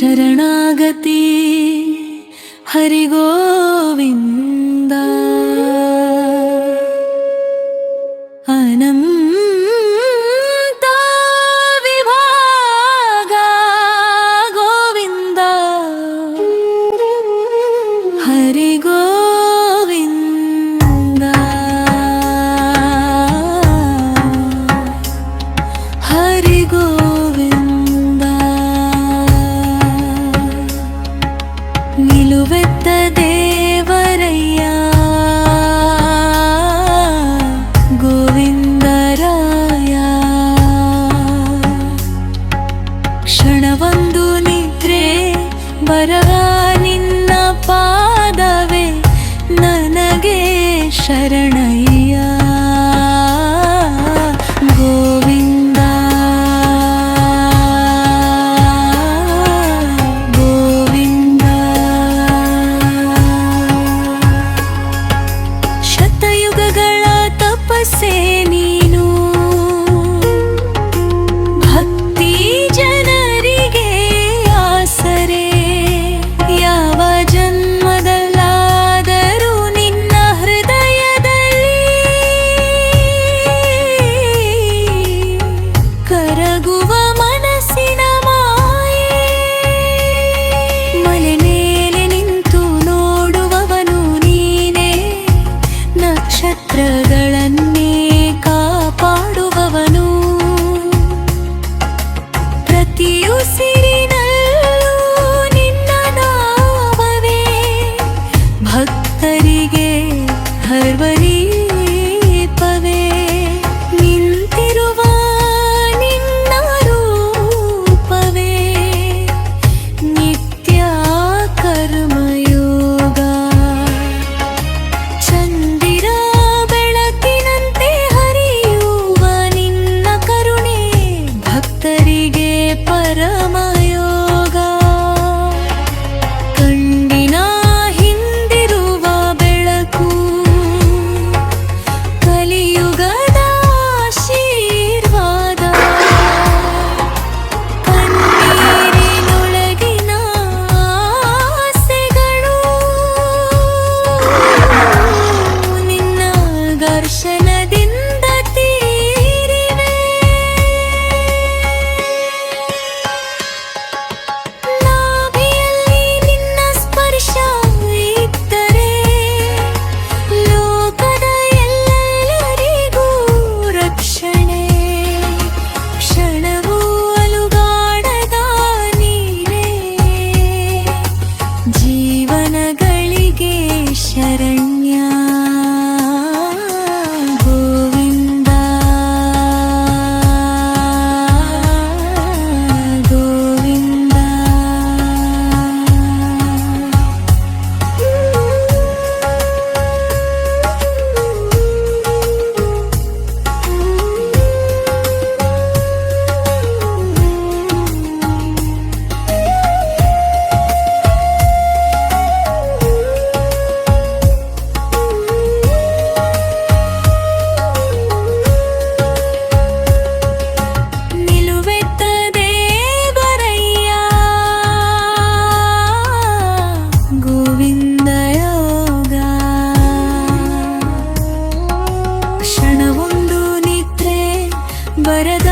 शरणागति हरिगोविन्द ನಿಲುವೆತ್ತ ದೇವರಯ್ಯ. ಗೋವಿಂದರಾಯ. ಕ್ಷಣವೊಂದು ನಿದ್ರೆ ಬರಗ ನಿನ್ನ ಪಾದವೇ ನನಗೆ ಶರಣೈ ನಕ್ಷತ್ರಗಳನ್ನು परम barada